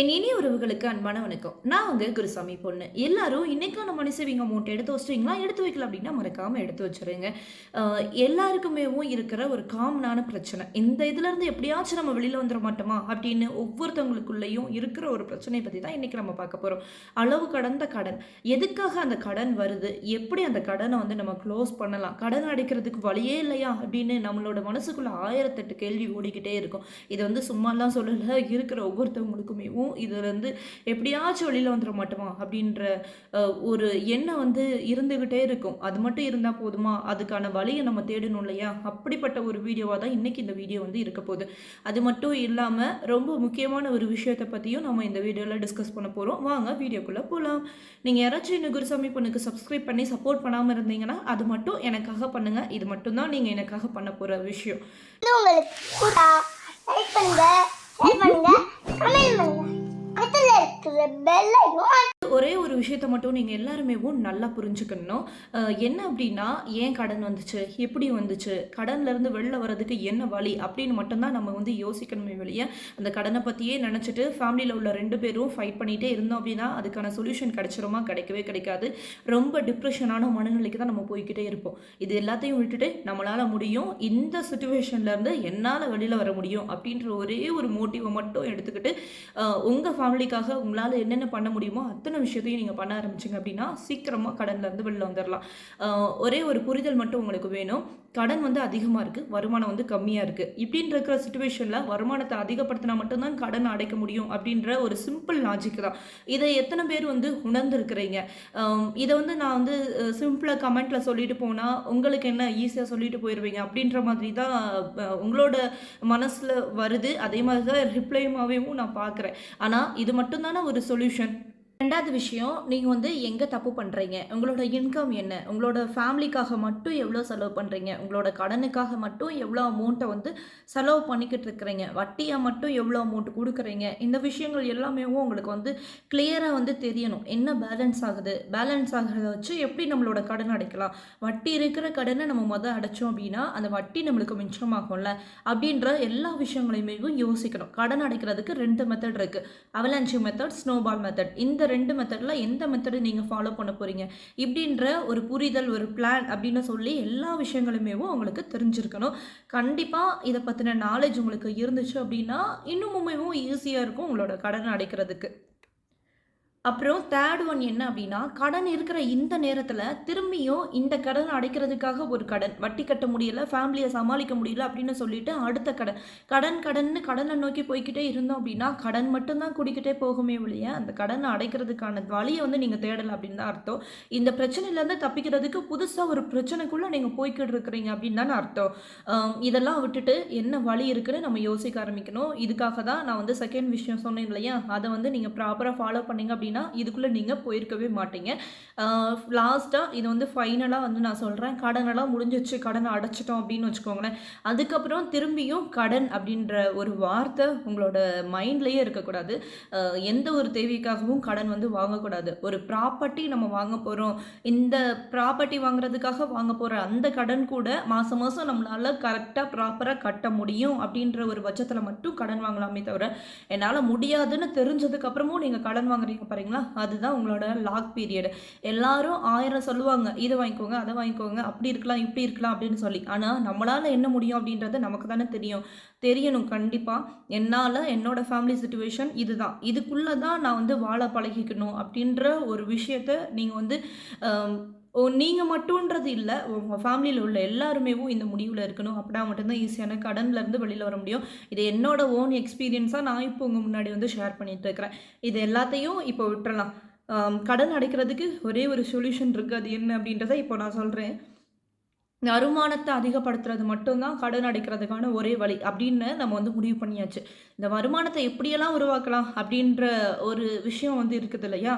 என் இனி உறவுகளுக்கு அன்பான வணக்கம். நான் வந்து குருசாமி பொண்ணு. எல்லாரும் இன்னைக்கான மணி சேவிங் அமௌண்ட் எடுத்து வச்சிட்டீங்களா? எடுத்து வைக்கல அப்படின்னா மறக்காம எடுத்து வச்சிருங்க. எல்லாருக்குமே எல்லாருக்குமேவும் இருக்கிற ஒரு காமனான பிரச்சனை. இந்த இதுல இருந்து எப்படியாச்சும் நம்ம வெளியில வந்துட மாட்டோமா? அப்படின்னு ஒவ்வொருத்தவங்களுக்குள்ளேயும் இருக்கிற ஒரு பிரச்சனையை பத்தி தான் இன்னைக்கு நம்ம பார்க்க போறோம். அளவு கடந்த கடன். எதுக்காக அந்த கடன் வருது? எப்படி அந்த கடனை வந்து நம்ம க்ளோஸ் பண்ணலாம்? கடன் அடைக்கிறதுக்கு வழியே இல்லையா? அப்படின்னு நம்மளோட மனசுக்குள்ள ஆயிரத்தெட்டு கேள்வி ஓடிக்கிட்டே இருக்கும். இதை வந்து சும்மாலாம் சொல்லல. இருக்கிற ஒவ்வொருத்தவங்களுக்குமேவும் இதுலேருந்து எப்படியாச்சும் வெளியில் வந்துட மாட்டோமா? அப்படின்ற ஒரு எண்ணம் வந்து இருந்துக்கிட்டே இருக்கும். அது மட்டும் இருந்தால் போதுமா? அதுக்கான வழியை நம்ம தேடணும் இல்லையா? அப்படிப்பட்ட ஒரு வீடியோவாக தான் இன்னைக்கு இந்த வீடியோ வந்து இருக்க போகுது. அது மட்டும் இல்லாமல் ரொம்ப முக்கியமான ஒரு விஷயத்தை பற்றியும் நம்ம இந்த வீடியோவில் டிஸ்கஸ் பண்ண போகிறோம் வாங்க வீடியோக்குள்ளே போகலாம் நீங்கள் யாராச்சும் இந்த குருசாமி பொண்ணுக்கு சப்ஸ்கிரைப் பண்ணி சப்போர்ட் பண்ணாமல் இருந்தீங்கன்னா அது மட்டும் எனக்காக பண்ணுங்கள் இது மட்டும்தான் நீங்கள் எனக்காக பண்ண போகிற விஷயம். உங்களுக்கு லைக் பண்ணுங்க ஷேர் பண்ணுங்க Bella ஒரே ஒரு விஷயத்த மட்டும் நீங்கள் எல்லாருமேவும் நல்லா புரிஞ்சுக்கணும். என்ன அப்படின்னா ஏன் கடன் வந்துச்சு? எப்படி வந்துச்சு? கடன்லேருந்து வெளில வர்றதுக்கு என்ன வழி? அப்படின்னு மட்டும்தான் நம்ம வந்து யோசிக்கணுமே வெளியே. அந்த கடனை பற்றியே நினச்சிட்டு ஃபேமிலியில் உள்ள ரெண்டு பேரும் ஃபைட் பண்ணிகிட்டே இருந்தோம் அப்படின்னா அதுக்கான சொல்யூஷன் கிடைச்சிருமா? கிடைக்கவே கிடைக்காது. ரொம்ப டிப்ரெஷனான மனநிலைக்கு தான் நம்ம போய்க்கிட்டே இருப்போம். இது எல்லாத்தையும் விட்டுட்டு நம்மளால் முடியும். இந்த சுச்சுவேஷன்லேருந்து என்னால் வெளியில் வர முடியும் அப்படின்ற ஒரே ஒரு மோட்டிவை மட்டும் எடுத்துக்கிட்டு உங்கள் ஃபேமிலிக்காக உங்களால் என்னென்ன பண்ண முடியுமோ அத்தனை விஷயத்தையும் நீங்கள் பண்ண ஆரம்பிச்சிங்க அப்படின்னா சீக்கிரமாக கடன்லேருந்து வெளில வந்துடலாம் ஒரே ஒரு புரிதல் மட்டும் உங்களுக்கு வேணும். கடன் வந்து அதிகமாக இருக்குது வருமானம் வந்து கம்மியாக இருக்குது இப்படின்ற இருக்கிற சுச்சுவேஷனில் வருமானத்தை அதிகப்படுத்தினா மட்டும்தான் கடன் அடைக்க முடியும் அப்படின்ற ஒரு சிம்பிள் லாஜிக் தான். இதை எத்தனை பேர் வந்து உணர்ந்துருக்கிறீங்க? இதை வந்து நான் வந்து சிம்பிளாக கமெண்ட்டில் சொல்லிட்டு போனால் உங்களுக்கு என்ன ஈஸியாக சொல்லிட்டு போயிடுவீங்க அப்படின்ற மாதிரி தான் உங்களோட மனசில் வருது. அதே மாதிரி தான் ரிப்ளைமாகவும் நான் பார்க்குறேன். ஆனால் இது மட்டும்தானே ஒரு சொல்யூஷன் ரெண்டாவது விஷயம் நீங்கள் வந்து எங்கே தப்பு பண்ணுறீங்க உங்களோட இன்கம் என்ன? உங்களோட ஃபேமிலிக்காக மட்டும் எவ்வளோ செலவு பண்ணுறீங்க உங்களோட கடனுக்காக மட்டும் எவ்வளோ அமௌண்ட்டை வந்து செலவு பண்ணிக்கிட்டு இருக்கிறீங்க? வட்டியை மட்டும் எவ்வளோ அமௌண்ட் கொடுக்குறீங்க? இந்த விஷயங்கள் எல்லாமே உங்களுக்கு வந்து கிளியராக வந்து தெரியணும். என்ன பேலன்ஸ் ஆகுது? பேலன்ஸ் ஆகிறத வச்சு எப்படி நம்மளோட கடன் அடைக்கலாம்? வட்டி இருக்கிற கடனை நம்ம மொதல் அடைச்சோம் அப்படின்னா அந்த வட்டி நம்மளுக்கு மிச்சமாகும்ல? அப்படின்ற எல்லா விஷயங்களையுமே யோசிக்கணும். கடன் அடைக்கிறதுக்கு ரெண்டு மெத்தட் இருக்குது அவலான்ச்சி மெத்தட் ஸ்னோபால் மெத்தட் இந்த ரெண்டு மெத்தடில் எந்த மெத்தடு நீங்கள் ஃபாலோ பண்ண போகிறீங்க இப்படின்ற ஒரு புரிதல் ஒரு பிளான் அப்படின்னு சொல்லி எல்லா விஷயங்களுமே உங்களுக்கு தெரிஞ்சிருக்கணும். கண்டிப்பாக இதை பற்றின நாலேஜ் உங்களுக்கு இருந்துச்சு அப்படின்னா இன்னுமுமே ஈஸியாக இருக்கும் உங்களோட கடனை அடைக்கிறதுக்கு. அப்புறம் தேர்ட் ஒன் என்ன அப்படின்னா கடன் இருக்கிற இந்த நேரத்தில் திரும்பியும் இந்த கடன் அடைக்கிறதுக்காக ஒரு கடன் வட்டி கட்ட முடியல ஃபேமிலியை சமாளிக்க முடியல அப்படின்னு சொல்லிட்டு அடுத்த கடன். கடன் கடன்னு கடனை நோக்கி போய்க்கிட்டே இருந்தோம் அப்படின்னா கடன் மட்டும்தான் குடிக்கிட்டே போகுமே ஒழிய அந்த கடனை அடைக்கிறதுக்கான வழியை வந்து நீங்கள் தேடலை அப்படின்னு தான் அர்த்தம். இந்த பிரச்சனையிலேருந்து தப்பிக்கிறதுக்கு புதுசாக ஒரு பிரச்சனைக்குள்ளே நீங்கள் போய்கிட்டு இருக்கிறீங்க அப்படின்னு தானே அர்த்தம். இதெல்லாம் விட்டுட்டு என்ன வழி இருக்குன்னு நம்ம யோசிக்க ஆரம்பிக்கணும். இதுக்காக தான் நான் வந்து செகண்ட் விஷயம் சொன்னேன் இல்லையா? அதை வந்து நீங்கள் ப்ராப்பராக ஃபாலோ பண்ணீங்க அப்படின்னா இதுக்குள்ளே நீங்கள் போயிருக்கவே மாட்டீங்க. லாஸ்ட்டாக இது வந்து ஃபைனலாக வந்து நான் சொல்கிறேன் கடனெல்லாம் முடிஞ்சிச்சு கடனை அடைச்சிட்டோம் அப்படின்னு வச்சுக்கோங்களேன். அதுக்கப்புறம் திரும்பியும் கடன் அப்படின்ற ஒரு வார்த்தை உங்களோட மைண்ட்லேயே இருக்கக்கூடாது. எந்த ஒரு தேவைக்காகவும் கடன் வந்து வாங்கக்கூடாது. ஒரு ப்ராப்பர்ட்டி நம்ம வாங்க போகிறோம் இந்த ப்ராப்பர்ட்டி வாங்குறதுக்காக வாங்க போகிற அந்த கடன் கூட மாதம் மாதம் நம்மளால் கரெக்டாக ப்ராப்பராக கட்ட முடியும் அப்படின்ற ஒரு பட்சத்தில் மட்டும் கடன் வாங்கலாமே தவிர என்னால் முடியாதுன்னு தெரிஞ்சதுக்கப்புறமும் நீங்கள் கடன் வாங்குறீங்க பாருங்களா? அதுதான் உங்களோட லாக் பீரியட் எல்லாரும் ஆயிரம் சொல்லுவாங்க இதை வாங்கிக்கோங்க அதை வாங்கிக்கோங்க அப்படி இருக்கலாம் இப்படி இருக்கலாம் அப்படின்னு சொல்லி. ஆனால் நம்மளால் என்ன முடியும் அப்படின்றது நமக்கு தானே தெரியும். தெரியணும் கண்டிப்பாக என்னால் என்னோட ஃபேமிலி சுச்சுவேஷன் இதுதான். இதுக்குள்ளே தான் நான் வந்து வாழ பழகிக்கணும் அப்படின்ற ஒரு விஷயத்த நீங்கள் வந்து நீங்கள் மட்டுன்றது இல்லை. உங்கள் ஃபேமிலியில் உள்ள எல்லாருமேவும் இந்த முடிவில் இருக்கணும். அப்படின்னா மட்டும்தான் ஈஸியான கடன்லேருந்து வெளியில் வர முடியும். இது என்னோட ஓன் எக்ஸ்பீரியன்ஸாக நான் இப்போ உங்கள் முன்னாடி வந்து ஷேர் பண்ணிட்டு இருக்கிறேன். இது எல்லாத்தையும் இப்போ விட்டுறலாம். கடன் அடைக்கிறதுக்கு ஒரே ஒரு சொல்யூஷன் இருக்குது அது என்ன அப்படின்றத இப்போ நான் சொல்கிறேன் வருமானத்தை அதிகப்படுத்துறது மட்டும்தான் கடன் அடைக்கிறதுக்கான ஒரே வழி அப்படின்னு நம்ம வந்து முடிவு பண்ணியாச்சு. இந்த வருமானத்தை எப்படியெல்லாம் உருவாக்கலாம் அப்படின்ற ஒரு விஷயம் வந்து இருக்குது இல்லையா?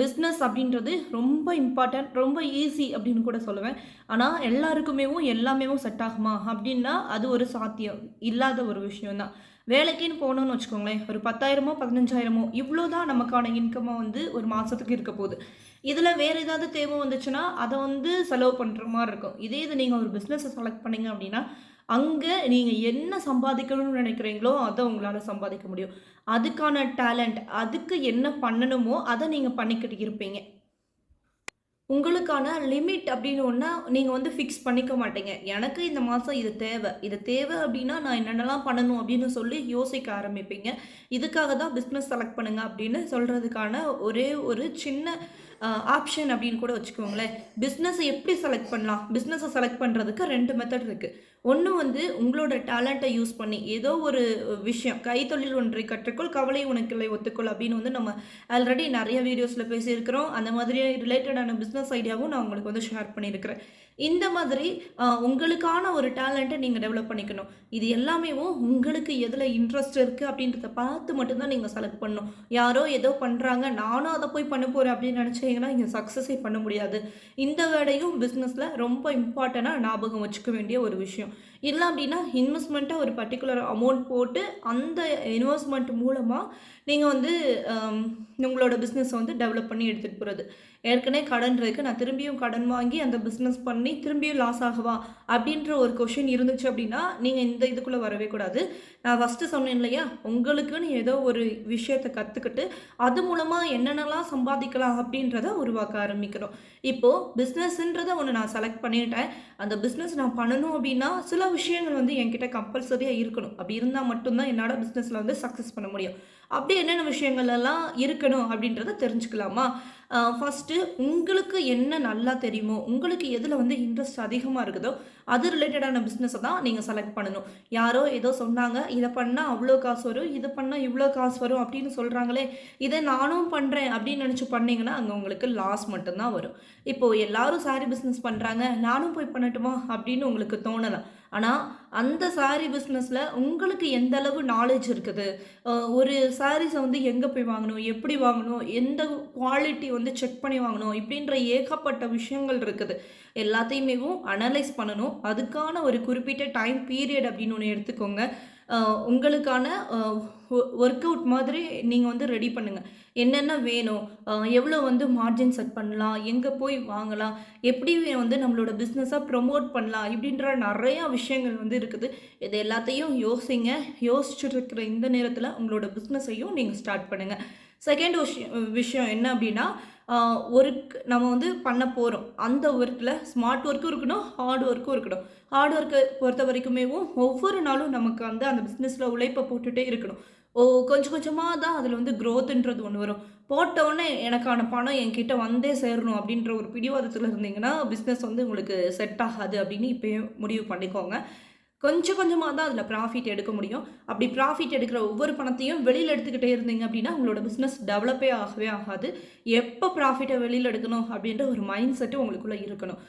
பிஸ்னஸ் அப்படின்றது ரொம்ப இம்பார்ட்டன்ட் ரொம்ப ஈஸி அப்படின்னு கூட சொல்லுவேன். ஆனால் எல்லாருக்குமேவும் எல்லாமேவும் செட் ஆகுமா அப்படின்னா அது ஒரு சாத்தியம் இல்லாத ஒரு விஷயம்தான். வேலைக்குன்னு போகணும்னு வச்சுக்கோங்களேன் ஒரு பத்தாயிரமோ பதினஞ்சாயிரமோ இவ்வளோ தான் நமக்கான இன்கமாக வந்து ஒரு மாதத்துக்கு இருக்க போகுது. இதில் வேறு ஏதாவது தேவை வந்துச்சுன்னா அதை வந்து செலவு பண்ணுற மாதிரி இருக்கும். இதே இது நீங்கள் ஒரு பிஸ்னஸை செலக்ட் பண்ணீங்க அப்படின்னா அங்கே நீங்கள் என்ன சம்பாதிக்கணும்னு நினைக்கிறீங்களோ அதை உங்களால் சம்பாதிக்க முடியும். அதுக்கான டேலண்ட் அதுக்கு என்ன பண்ணணுமோ அதை நீங்கள் பண்ணிக்கிட்டு இருப்பீங்க. உங்களுக்கான லிமிட் அப்படின்னு ஒன்றா நீங்கள் வந்து ஃபிக்ஸ் பண்ணிக்க மாட்டீங்க. எனக்கு இந்த மாதம் இது தேவை. இது தேவை அப்படின்னா நான் என்னென்னலாம் பண்ணணும் அப்படின்னு சொல்லி யோசிக்க ஆரம்பிப்பீங்க. இதுக்காக தான் பிஸ்னஸ் செலக்ட் பண்ணுங்க அப்படின்னு சொல்கிறதுக்கான ஒரே ஒரு சின்ன ஆப்ஷன் அப்படின்னு கூட வச்சுக்கோங்களேன். பிஸ்னஸை எப்படி செலக்ட் பண்ணலாம்? பிஸ்னஸை செலக்ட் பண்ணுறதுக்கு ரெண்டு மெத்தட் இருக்குது ஒன்று வந்து உங்களோட டேலண்ட்டை யூஸ் பண்ணி ஏதோ ஒரு விஷயம் கைத்தொழில் ஒன்றை கற்றுக்கொள் கவலை உனக்கில்லை ஒத்துக்கொள் அப்படின்னு வந்து நம்ம ஆல்ரெடி நிறைய வீடியோஸில் பேசியிருக்கிறோம். அந்த மாதிரி ரிலேட்டடான பிஸ்னஸ் ஐடியாவும் நான் உங்களுக்கு வந்து ஷேர் பண்ணியிருக்கிறேன். இந்த மாதிரி உங்களுக்கான ஒரு டேலண்ட்டை நீங்கள் டெவலப் பண்ணிக்கணும். இது எல்லாமேவும் உங்களுக்கு எதில் இன்ட்ரெஸ்ட் இருக்குது அப்படின்றத பார்த்து மட்டும்தான் நீங்கள் செலக்ட் பண்ணணும். யாரோ ஏதோ பண்ணுறாங்க நானும் அதை போய் பண்ண போகிறேன் அப்படின்னு நினச்சிங்கன்னா இங்கே சக்ஸஸே பண்ண முடியாது. இந்த வேலையும் பிஸ்னஸில் ரொம்ப இம்பார்ட்டண்ட்டாக ஞாபகம் வச்சுக்க வேண்டிய ஒரு விஷயம். இல்லை அப்படின்னா இன்வெஸ்ட்மெண்ட்டை ஒரு பர்டிகுலர் அமௌண்ட் போட்டு அந்த இன்வெஸ்ட்மெண்ட் மூலமாக நீங்கள் வந்து உங்களோட பிஸ்னஸை வந்து டெவலப் பண்ணி எடுத்துகிட்டு போகிறது ஏற்கனவே கடன் இருக்கு. நான் திரும்பியும் கடன் வாங்கி அந்த பிஸ்னஸ் பண்ணி திரும்பியும் லாஸ் ஆகவா? அப்படின்ற ஒரு கொஷின் இருந்துச்சு அப்படின்னா நீங்கள் இந்த இதுக்குள்ளே வரவே கூடாது. நான் ஃபஸ்ட்டு சொன்னேன் இல்லையா? உங்களுக்குன்னு ஏதோ ஒரு விஷயத்தை கற்றுக்கிட்டு அது மூலமாக என்னென்னலாம் சம்பாதிக்கலாம் அப்படின்றத உருவாக்க ஆரம்பிக்கிறோம் இப்போது பிஸ்னஸ்ன்றதை ஒன்று நான் செலக்ட் பண்ணிட்டேன். அந்த பிஸ்னஸ் நான் பண்ணணும் அப்படின்னா சில விஷயங்கள் வந்து என்கிட்ட கம்பல்சரியாக இருக்கணும். அப்படி இருந்தால் மட்டும்தான் என்னோட பிஸ்னஸில் வந்து சக்ஸஸ் பண்ண முடியும். அப்படி என்னென்ன விஷயங்கள் எல்லாம் இருக்கணும் அப்படின்றத தெரிஞ்சுக்கலாமா? ஃபஸ்ட்டு உங்களுக்கு என்ன நல்லா தெரியுமோ உங்களுக்கு எதில் வந்து இன்ட்ரெஸ்ட் அதிகமாக இருக்குதோ அது ரிலேட்டடான பிஸ்னஸை தான் நீங்கள் செலக்ட் பண்ணணும். யாரோ ஏதோ சொன்னாங்க இதை பண்ணால் அவ்வளோ காசு வரும் இதை பண்ணால் இவ்வளோ காசு வரும் அப்படின்னு சொல்கிறாங்களே இதை நானும் பண்ணுறேன் அப்படின்னு நினச்சி பண்ணிங்கன்னா அங்கே உங்களுக்கு லாஸ் மட்டும்தான் வரும். இப்போது எல்லாரும் சாரி பிஸ்னஸ் பண்ணுறாங்க நானும் போய் பண்ணட்டுமா அப்படின்னு உங்களுக்கு தோணலாம் ஆனால் அந்த சாரீ பிஸ்னஸில் உங்களுக்கு எந்த அளவு நாலேஜ் இருக்குது? ஒரு சாரீஸை வந்து எங்கே போய் வாங்கணும்? எப்படி வாங்கணும்? எந்த குவாலிட்டி வந்து செக் பண்ணி வாங்கணும்? இப்படின்ற ஏகப்பட்ட விஷயங்கள் இருக்குது. எல்லாத்தையுமேவும் அனலைஸ் பண்ணணும். அதுக்கான ஒரு குறிப்பிட்ட டைம் பீரியட் அப்படின்னு ஒன்று எடுத்துக்கோங்க. உங்களுக்கான ஒர்க் அவுட் மாதிரி நீங்கள் வந்து ரெடி பண்ணுங்கள் என்னென்ன வேணும்? எவ்வளோ வந்து மார்ஜின் செட் பண்ணலாம்? எங்கே போய் வாங்கலாம்? எப்படி வந்து நம்மளோட பிஸ்னஸை ப்ரொமோட் பண்ணலாம்? இப்படின்ற நிறையா விஷயங்கள் வந்து இருக்குது. இது எல்லாத்தையும் யோசிங்க. யோசிச்சுட்டு இருக்கிற இந்த நேரத்தில் உங்களோட பிஸ்னஸையும் நீங்கள் ஸ்டார்ட் பண்ணுங்கள் செகண்ட் விஷயம் விஷயம் என்ன அப்படின்னா ஒர்க் நம்ம வந்து பண்ண போகிறோம் அந்த ஒர்க்கில் ஸ்மார்ட் ஒர்க்கும் இருக்கணும் ஹார்ட் ஒர்க்கும் இருக்கணும். ஹார்ட் ஒர்க்கை பொறுத்த வரைக்குமேவும் ஒவ்வொரு நாளும் நமக்கு வந்து அந்த பிஸ்னஸில் உழைப்பை போட்டுகிட்டே இருக்கணும். ஓ கொஞ்சம் கொஞ்சமாக தான் அதில் வந்து க்ரோத்துன்றது ஒன்று வரும். போட்டவுடனே எனக்கான பணம் என்கிட்ட வந்தே சேரணும் அப்படின்ற ஒரு பிடிவாதத்தில் இருந்தீங்கன்னா பிஸ்னஸ் வந்து உங்களுக்கு செட் ஆகாது அப்படின்னு இப்போயே முடிவு பண்ணிக்கோங்க. கொஞ்சம் கொஞ்சமாக தான் அதில் ப்ராஃபிட் எடுக்க முடியும். அப்படி ப்ராஃபிட் எடுக்கிற ஒவ்வொரு பணத்தையும் வெளியில் எடுத்துக்கிட்டே இருந்தீங்க அப்படின்னா உங்களோட பிஸ்னஸ் டெவலப்பே ஆகவே ஆகாது. எப்போ ப்ராஃபிட்டை வெளியில் எடுக்கணும் அப்படின்ற ஒரு மைண்ட் செட்டு உங்களுக்குள்ளே இருக்கணும்.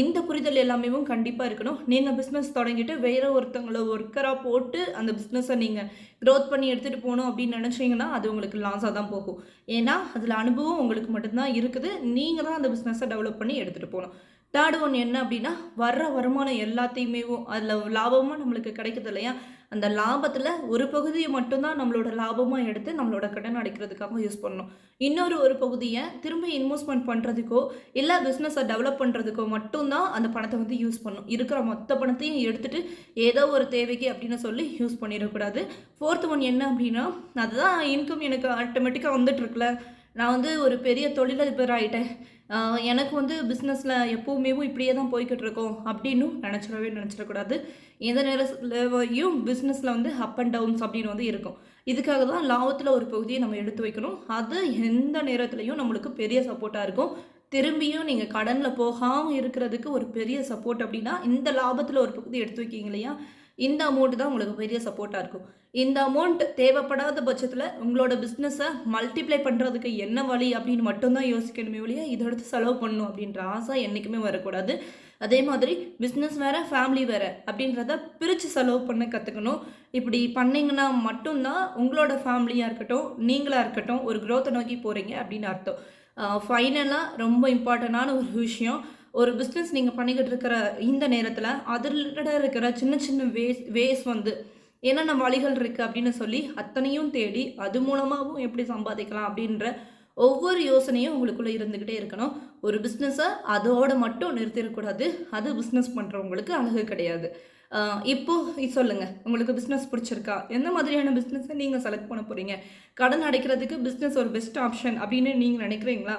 இந்த புரிதல் எல்லாமே கண்டிப்பாக இருக்கணும். நீங்கள் பிஸ்னஸ் தொடங்கிட்டு வேறு ஒருத்தவங்கள ஒர்க்கராக போட்டு அந்த பிஸ்னஸை நீங்கள் க்ரோத் பண்ணி எடுத்துகிட்டு போகணும் அப்படின்னு நினச்சிங்கன்னா அது உங்களுக்கு லாஸாக தான் போகும். ஏன்னா அதில் அனுபவம் உங்களுக்கு மட்டும்தான் இருக்குது. நீங்கள் தான் அந்த பிஸ்னஸை டெவலப் பண்ணி எடுத்துகிட்டு போகணும். தேர்ட் ஒன் என்ன அப்படின்னா வர்ற வருமானம் எல்லாத்தையுமே அதில் லாபமாக நம்மளுக்கு கிடைக்குது இல்லையா? அந்த லாபத்தில் ஒரு பகுதியை மட்டும்தான் நம்மளோட லாபமாக எடுத்து நம்மளோட கடன் அடைக்கிறதுக்காக யூஸ் பண்ணணும். இன்னொரு ஒரு பகுதியை திரும்ப இன்வெஸ்ட்மெண்ட் பண்ணுறதுக்கோ இல்லை பிஸ்னஸை டெவலப் பண்ணுறதுக்கோ மட்டும்தான் அந்த பணத்தை வந்து யூஸ் பண்ணணும். இருக்கிற மொத்த பணத்தையும் எடுத்துகிட்டு ஏதோ ஒரு தேவைக்கு அப்படின்னு சொல்லி யூஸ் பண்ணிடக்கூடாது. ஃபோர்த் ஒன் என்ன அப்படின்னா அதுதான் இன்கம் எனக்கு ஆட்டோமேட்டிக்காக வந்துட்டுருக்குல நான் வந்து ஒரு பெரிய தொழிலதிபர் ஆகிட்டேன் எனக்கு வந்து பிஸ்னஸில் எப்போவுமே இப்படியே தான் போய்கிட்டு இருக்கோம் அப்படின்னு நினச்சிடவே நினச்சிடக்கூடாது. எந்த நேரத்துலையும் பிஸ்னஸில் வந்து அப் அண்ட் டவுன்ஸ் அப்படின்னு வந்து இருக்கும். இதுக்காக தான் லாபத்தில் ஒரு பகுதியை நம்ம எடுத்து வைக்கணும். அது எந்த நேரத்துலையும் நம்மளுக்கு பெரிய சப்போர்ட்டாக இருக்கும். திரும்பியும் நீங்கள் கடனில் போகாமல் இருக்கிறதுக்கு ஒரு பெரிய சப்போர்ட் அப்படின்னா இந்த லாபத்தில் ஒரு பகுதி எடுத்து வைக்கிங்க இல்லையா? இந்த அமௌண்ட் தான் உங்களுக்கு பெரிய சப்போர்ட்டாக இருக்கும். இந்த அமௌண்ட் தேவைப்படாத பட்சத்தில் உங்களோட பிஸ்னஸை மல்டிப்ளை பண்ணுறதுக்கு என்ன வழி அப்படின்னு மட்டும்தான் யோசிக்கணுமே ஒழிய இதை எடுத்து செலவு பண்ணணும் அப்படின்ற ஆசை என்றைக்குமே வரக்கூடாது. அதே மாதிரி பிஸ்னஸ் வேறு ஃபேமிலி வேறு அப்படின்றத பிரித்து செலவு பண்ண கற்றுக்கணும் இப்படி பண்ணிங்கன்னா மட்டும்தான் உங்களோட ஃபேமிலியாக இருக்கட்டும் நீங்களாக இருக்கட்டும் ஒரு குரோத்தை நோக்கி போகிறீங்க அப்படின்னு அர்த்தம். ஃபைனலாக ரொம்ப இம்பார்ட்டண்டான ஒரு விஷயம். ஒரு பிஸ்னஸ் நீங்கள் பண்ணிக்கிட்டு இருக்கிற இந்த நேரத்தில் அதில் இருக்கிற சின்ன சின்ன வேஸ் வேஸ் வந்து என்னென்ன வழிகள் இருக்குது அப்படின்னு சொல்லி அத்தனையும் தேடி அது மூலமாகவும் எப்படி சம்பாதிக்கலாம் அப்படின்ற ஒவ்வொரு யோசனையும் உங்களுக்குள்ளே இருந்துக்கிட்டே இருக்கணும். ஒரு பிஸ்னஸை அதோடு மட்டும் நிறுத்திடக்கூடாது. அது பிஸ்னஸ் பண்ணுறவங்களுக்கு அழகு கிடையாது. இப்போது இப்போ சொல்லுங்க. உங்களுக்கு பிஸ்னஸ் பிடிச்சிருக்கா? எந்த மாதிரியான பிஸ்னஸை நீங்கள் செலக்ட் பண்ண போகிறீங்க கடன் அடைக்கிறதுக்கு பிஸ்னஸ் ஒரு பெஸ்ட் ஆப்ஷன் அப்படின்னு நீங்கள் நினைக்கிறீங்களா?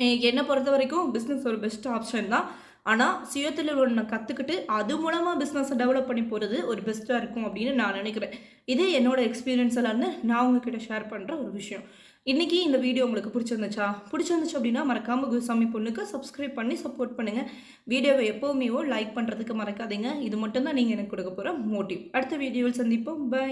என்னை பொறுத்த வரைக்கும் பிஸ்னஸ் ஒரு பெஸ்ட் ஆப்ஷன் தான். ஆனால் சுயத்தில் ஒன்று கற்றுக்கிட்டு அது மூலமாக பிஸ்னஸை டெவலப் பண்ணி போகிறது ஒரு பெஸ்ட்டாக இருக்கும் அப்படின்னு நான் நினைக்கிறேன். இதே என்னோடய எக்ஸ்பீரியன்ஸ் எல்லாம்னு நான் உங்ககிட்ட ஷேர் பண்ணுற ஒரு விஷயம். இன்றைக்கி இந்த வீடியோ உங்களுக்கு பிடிச்சிருந்துச்சா? பிடிச்சிருந்துச்சு அப்படின்னா மறக்காமல் குருசாமி பொண்ணுக்கு சப்ஸ்கிரைப் பண்ணி சப்போர்ட் பண்ணுங்கள் வீடியோவை எப்போவுமே லைக் பண்ணுறதுக்கு மறக்காதீங்க. இது மட்டும்தான் நீங்கள் எனக்கு கொடுக்க போகிற மோட்டிவ் அடுத்த வீடியோவில் சந்திப்போம். பை